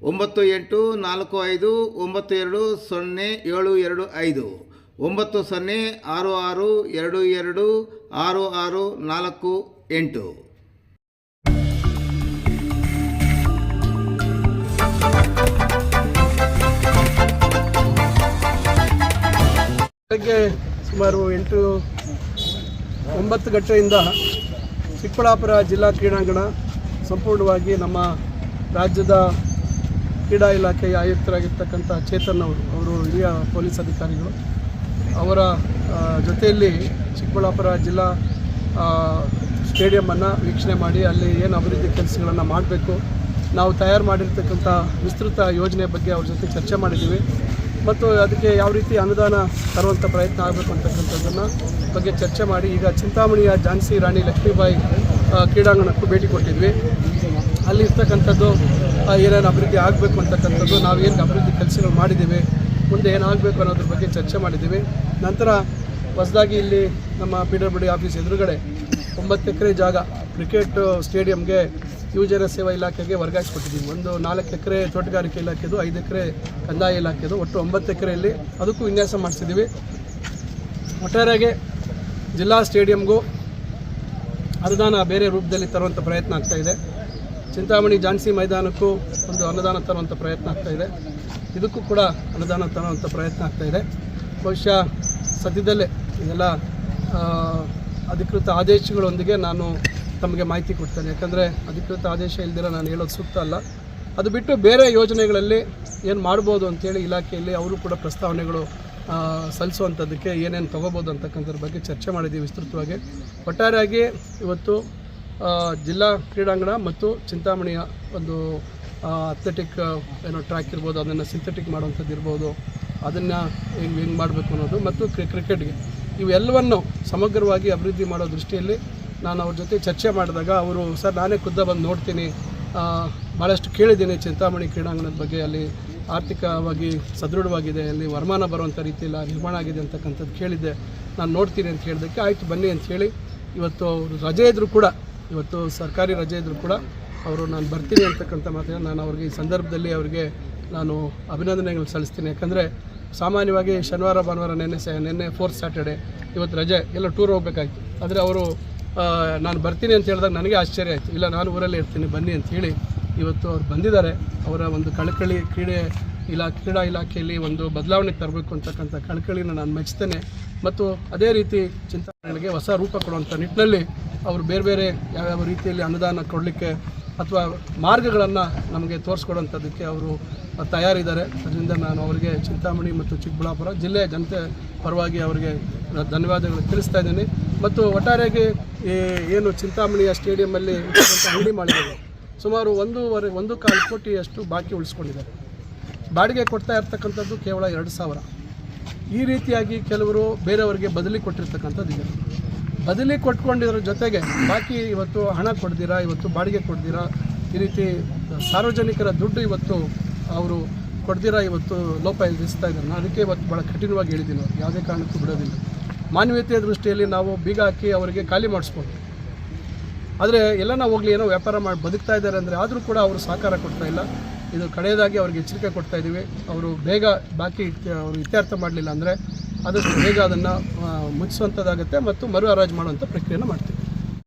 ಒಂಬತ್ತು ಎಂಟು ನಾಲ್ಕು ಐದು ಒಂಬತ್ತು ಎರಡು ಸೊನ್ನೆ ಏಳು ಎರಡು ಐದು. ಒಂಬತ್ತು ಸೊನ್ನೆ ಆರು ಆರು ಎರಡು ಎರಡು ಆರು ಆರು ನಾಲ್ಕು ಎಂಟು. ಬೆಳಗ್ಗೆ ಸುಮಾರು ಎಂಟು ಒಂಬತ್ತು ಗಂಟೆಯಿಂದ ಚಿಕ್ಕಬಳ್ಳಾಪುರ ಜಿಲ್ಲಾ ಕ್ರೀಡಾಂಗಣ ಸಂಪೂರ್ಣವಾಗಿ ನಮ್ಮ ರಾಜ್ಯದ ಕ್ರೀಡಾ ಇಲಾಖೆಯ ಆಯುಕ್ತರಾಗಿರ್ತಕ್ಕಂಥ ಚೇತನ್ ಅವರು ಅವರು ಹಿರಿಯ ಪೊಲೀಸ್ ಅಧಿಕಾರಿಗಳು. ಅವರ ಜೊತೆಯಲ್ಲಿ ಚಿಕ್ಕಬಳ್ಳಾಪುರ ಜಿಲ್ಲಾ ಸ್ಟೇಡಿಯಮನ್ನು ವೀಕ್ಷಣೆ ಮಾಡಿ ಅಲ್ಲಿ ಏನು ಅಭಿವೃದ್ಧಿ ಕೆಲಸಗಳನ್ನು ಮಾಡಬೇಕು. ನಾವು ತಯಾರು ಮಾಡಿರ್ತಕ್ಕಂಥ ವಿಸ್ತೃತ ಯೋಜನೆ ಬಗ್ಗೆ ಅವ್ರ ಜೊತೆ ಚರ್ಚೆ ಮಾಡಿದ್ದೀವಿ. ಮತ್ತು ಅದಕ್ಕೆ ಯಾವ ರೀತಿ ಅನುದಾನ ತರುವಂಥ ಪ್ರಯತ್ನ ಆಗಬೇಕು ಅಂತಕ್ಕಂಥದ್ದನ್ನು ಬಗ್ಗೆ ಚರ್ಚೆ ಮಾಡಿ ಈಗ ಚಿಂತಾಮಣಿಯ ಝಾನ್ಸಿ ರಾಣಿ ಲಕ್ಷ್ಮೀಬಾಯಿ ಕ್ರೀಡಾಂಗಣಕ್ಕೂ ಭೇಟಿ ಕೊಟ್ಟಿದ್ವಿ. ಅಲ್ಲಿ ಇರ್ತಕ್ಕಂಥದ್ದು ಆ, ಏನೇನು ಅಭಿವೃದ್ಧಿ ಆಗಬೇಕು ಅಂತಕ್ಕಂಥದ್ದು, ನಾವು ಏನು ಅಭಿವೃದ್ಧಿ ಕೆಲಸಗಳು ಮಾಡಿದ್ದೀವಿ, ಮುಂದೆ ಏನಾಗಬೇಕು ಅನ್ನೋದ್ರ ಬಗ್ಗೆ ಚರ್ಚೆ ಮಾಡಿದ್ದೀವಿ. ನಂತರ ಹೊಸದಾಗಿ ಇಲ್ಲಿ ನಮ್ಮ ಪಿ ಡಬ್ಲ್ಯೂ ಡಿ ಆಫೀಸ್ ಎದುರುಗಡೆ ಒಂಬತ್ತು ಎಕರೆ ಜಾಗ ಕ್ರಿಕೆಟ್ ಸ್ಟೇಡಿಯಂಗೆ ಯುವಜನ ಸೇವಾ ಇಲಾಖೆಗೆ ವರ್ಗಾಯಿಸ್ಕೊಟ್ಟಿದ್ದೀವಿ. ಒಂದು ನಾಲ್ಕು ಎಕರೆ ತೋಟಗಾರಿಕೆ ಇಲಾಖೆದು, ಐದು ಎಕರೆ ಕಂದಾಯ ಇಲಾಖೆದು, ಒಟ್ಟು ಒಂಬತ್ತು ಎಕರೆಯಲ್ಲಿ ಅದಕ್ಕೂ ವಿನ್ಯಾಸ ಮಾಡಿಸಿದ್ದೀವಿ. ಒಟ್ಟಾರೆಯಾಗಿ ಜಿಲ್ಲಾ ಸ್ಟೇಡಿಯಂಗೂ ಅನುದಾನ ಬೇರೆ ರೂಪದಲ್ಲಿ ತರುವಂಥ ಪ್ರಯತ್ನ ಆಗ್ತಾಯಿದೆ ಚಿಂತಾಮಣಿ ಝಾನ್ಸಿ ಮೈದಾನಕ್ಕೂ ಒಂದು ಅನುದಾನ ತರುವಂಥ ಪ್ರಯತ್ನ ಇದೆ. ಇದಕ್ಕೂ ಕೂಡ ಅನುದಾನ ತರುವಂಥ ಪ್ರಯತ್ನ ಇದೆ. ಬಹುಶಃ ಸದ್ಯದಲ್ಲೇ ಇದೆಲ್ಲ ಅಧಿಕೃತ ಆದೇಶಗಳೊಂದಿಗೆ ನಾನು ತಮಗೆ ಮಾಹಿತಿ ಕೊಡ್ತೇನೆ. ಯಾಕಂದರೆ ಅಧಿಕೃತ ಆದೇಶ ಇಲ್ದಿರ ನಾನು ಹೇಳೋದು ಸೂಕ್ತ ಅಲ್ಲ. ಅದು ಬಿಟ್ಟು ಬೇರೆ ಯೋಜನೆಗಳಲ್ಲಿ ಏನು ಮಾಡ್ಬೋದು ಅಂತೇಳಿ ಇಲಾಖೆಯಲ್ಲಿ ಅವರು ಕೂಡ ಪ್ರಸ್ತಾವನೆಗಳು ಸಲ್ಲಿಸುವಂಥದ್ದಕ್ಕೆ ಏನೇನು ತೊಗೋಬೋದು ಅಂತಕ್ಕಂಥದ್ರ ಬಗ್ಗೆ ಚರ್ಚೆ ಮಾಡಿದ್ದೀವಿ ವಿಸ್ತೃತವಾಗಿ. ಒಟ್ಟಾರೆಯಾಗಿ ಇವತ್ತು ಜಿಲ್ಲಾ ಕ್ರೀಡಾಂಗಣ ಮತ್ತು ಚಿಂತಾಮಣಿಯ ಒಂದು ಅಥ್ಲೆಟಿಕ್ ಏನೋ ಟ್ರ್ಯಾಕ್ ಇರ್ಬೋದು, ಅದನ್ನು ಸಿಂಥೆಟಿಕ್ ಮಾಡುವಂಥದ್ದು ಇರ್ಬೋದು, ಅದನ್ನು ಹೆಂಗೆ ಹೆಂಗೆ ಮಾಡಬೇಕು ಅನ್ನೋದು ಮತ್ತು ಕ್ರಿ ಕ್ರಿಕೆಟ್ಗೆ ಇವೆಲ್ಲವನ್ನು ಸಮಗ್ರವಾಗಿ ಅಭಿವೃದ್ಧಿ ಮಾಡೋ ದೃಷ್ಟಿಯಲ್ಲಿ ನಾನು ಅವ್ರ ಜೊತೆ ಚರ್ಚೆ ಮಾಡಿದಾಗ ಅವರು, ಸರ್, ನಾನೇ ಖುದ್ದ ಬಂದು ನೋಡ್ತೀನಿ. ಭಾಳಷ್ಟು ಕೇಳಿದ್ದೀನಿ ಚಿಂತಾಮಣಿ ಕ್ರೀಡಾಂಗಣದ ಬಗ್ಗೆ. ಅಲ್ಲಿ ಆರ್ಥಿಕವಾಗಿ ಸದೃಢವಾಗಿದೆ, ಅಲ್ಲಿ ವರಮಾನ ಬರುವಂಥ ರೀತಿಯಲ್ಲಿ ನಿರ್ಮಾಣ ಆಗಿದೆ ಅಂತಕ್ಕಂಥದ್ದು ಕೇಳಿದ್ದೆ. ನಾನು ನೋಡ್ತೀನಿ ಅಂತ ಹೇಳಿದ್ದಕ್ಕೆ, ಆಯಿತು, ಬನ್ನಿ ಅಂತ ಹೇಳಿ ಇವತ್ತು ಅವರು ರಜೆ ಇದ್ದರೂ ಕೂಡ ಇವತ್ತು ಸರ್ಕಾರಿ ರಜೆ ಇದ್ದರೂ ಕೂಡ ಅವರು ನಾನು ಬರ್ತೀನಿ ಅಂತಕ್ಕಂಥ ಮಾತಿನ ನಾನು ಅವ್ರಿಗೆ ಈ ಸಂದರ್ಭದಲ್ಲಿ ಅವರಿಗೆ ನಾನು ಅಭಿನಂದನೆಗಳು ಸಲ್ಲಿಸ್ತೀನಿ. ಯಾಕಂದರೆ ಸಾಮಾನ್ಯವಾಗಿ ಶನಿವಾರ, ಭಾನುವಾರ, ನೆನ್ನೆ ಸ, ನಿನ್ನೆ ಫೋರ್ತ್ ಸ್ಯಾಟರ್ಡೆ ಇವತ್ತು ರಜೆ, ಎಲ್ಲ ಟೂರ್ ಹೋಗಬೇಕಾಯ್ತು. ಆದರೆ ಅವರು ನಾನು ಬರ್ತೀನಿ ಅಂತ ಹೇಳಿದಾಗ ನನಗೆ ಆಶ್ಚರ್ಯ ಆಯಿತು. ಇಲ್ಲ, ನಾನು ಊರಲ್ಲಿ ಇರ್ತೀನಿ, ಬನ್ನಿ ಅಂತ ಹೇಳಿ ಇವತ್ತು ಅವ್ರು ಬಂದಿದ್ದಾರೆ. ಅವರ ಒಂದು ಕಳಕಳಿ ಕ್ರೀಡೆ ಇಲಾ, ಕ್ರೀಡಾ ಇಲಾಖೆಯಲ್ಲಿ ಒಂದು ಬದಲಾವಣೆ ತರಬೇಕು ಅಂತಕ್ಕಂಥ ಕಳಕಳಿನ ನಾನು ಮೆಚ್ತೇನೆ. ಮತ್ತು ಅದೇ ರೀತಿ ಚಿಂತನೆಗಳಿಗೆ ಹೊಸ ರೂಪ ಕೊಡುವಂಥ ನಿಟ್ಟಿನಲ್ಲಿ ಅವರು ಬೇರೆ ಬೇರೆ ಯಾವ್ಯಾವ ರೀತಿಯಲ್ಲಿ ಅನುದಾನ ಕೊಡಲಿಕ್ಕೆ ಅಥವಾ ಮಾರ್ಗಗಳನ್ನು ನಮಗೆ ತೋರಿಸ್ಕೊಡುವಂಥದ್ದಕ್ಕೆ ಅವರು ತಯಾರಿದ್ದಾರೆ. ಅದರಿಂದ ನಾನು ಅವರಿಗೆ ಚಿಂತಾಮಣಿ ಮತ್ತು ಚಿಕ್ಕಬಳ್ಳಾಪುರ ಜಿಲ್ಲೆಯ ಜನತೆ ಪರವಾಗಿ ಅವರಿಗೆ ಧನ್ಯವಾದಗಳು ತಿಳಿಸ್ತಾ ಇದ್ದೀನಿ. ಮತ್ತು ಒಟ್ಟಾರೆಯಾಗಿ ಈ ಏನು ಚಿಂತಾಮಣಿಯ ಸ್ಟೇಡಿಯಮ್ಮಲ್ಲಿ ಇರ್ತಕ್ಕಂಥ ಅಂಗಡಿ ಮಾಡಿದ್ದಾರೆ ಸುಮಾರು ಒಂದೂವರೆ, ಒಂದು ಕಾಲು ಕೋಟಿಯಷ್ಟು ಬಾಕಿ ಉಳಿಸ್ಕೊಂಡಿದ್ದಾರೆ ಬಾಡಿಗೆ ಕೊಡ್ತಾ ಇರ್ತಕ್ಕಂಥದ್ದು ಕೇವಲ ಎರಡು ಸಾವಿರ. ಈ ರೀತಿಯಾಗಿ ಕೆಲವರು ಬೇರೆಯವರಿಗೆ ಬದಲಿ ಕೊಟ್ಟಿರ್ತಕ್ಕಂಥದ್ದು ಇದೆ ಬದಲಿ ಕೊಟ್ಕೊಂಡಿದ್ರ ಜೊತೆಗೆ ಬಾಕಿ ಇವತ್ತು ಹಣ ಕೊಡ್ದಿರಾ ಇವತ್ತು ಬಾಡಿಗೆ ಕೊಡ್ದಿರಾ ಈ ರೀತಿ ಸಾರ್ವಜನಿಕರ ದುಡ್ಡು ಇವತ್ತು ಅವರು ಕೊಡ್ದಿರಾ ಇವತ್ತು ಲೋಪ ಎದುರಿಸ್ತಾ ಇದ್ದಾರೆ ನಾನು ಅದಕ್ಕೆ ಇವತ್ತು ಭಾಳ ಕಠಿಣವಾಗಿ ಹೇಳಿದ್ದೀನಿ ಅವ್ರು. ಯಾವುದೇ ಕಾರಣಕ್ಕೂ ಬಿಡೋದಿಲ್ಲ. ಮಾನವೀಯತೆಯ ದೃಷ್ಟಿಯಲ್ಲಿ ನಾವು ಬೀಗ ಹಾಕಿ ಅವರಿಗೆ ಖಾಲಿ ಮಾಡಿಸ್ಬೋದು. ಆದರೆ ಎಲ್ಲನ ಹೋಗಲಿ ಏನೋ ವ್ಯಾಪಾರ ಮಾಡಿ ಬದುಕ್ತಾ ಇದ್ದಾರೆ ಅಂದರೆ ಆದರೂ ಕೂಡ ಅವರು ಸಹಕಾರ ಕೊಡ್ತಾ ಇಲ್ಲ. ಇದು ಕಡೆಯದಾಗಿ ಅವ್ರಿಗೆ ಎಚ್ಚರಿಕೆ ಕೊಡ್ತಾ ಇದ್ದೀವಿ. ಅವರು ಬೇಗ ಬಾಕಿ ಅವರು ಇತ್ಯರ್ಥ ಮಾಡಲಿಲ್ಲ ಅಂದರೆ ಆದಷ್ಟು ಬೇಗ ಅದನ್ನು ಮುಗಿಸುವಂಥದ್ದಾಗುತ್ತೆ ಮತ್ತು ಮರು ಹರಾಜು ಮಾಡುವಂಥ ಪ್ರಕ್ರಿಯೆನ ಮಾಡ್ತೀವಿ.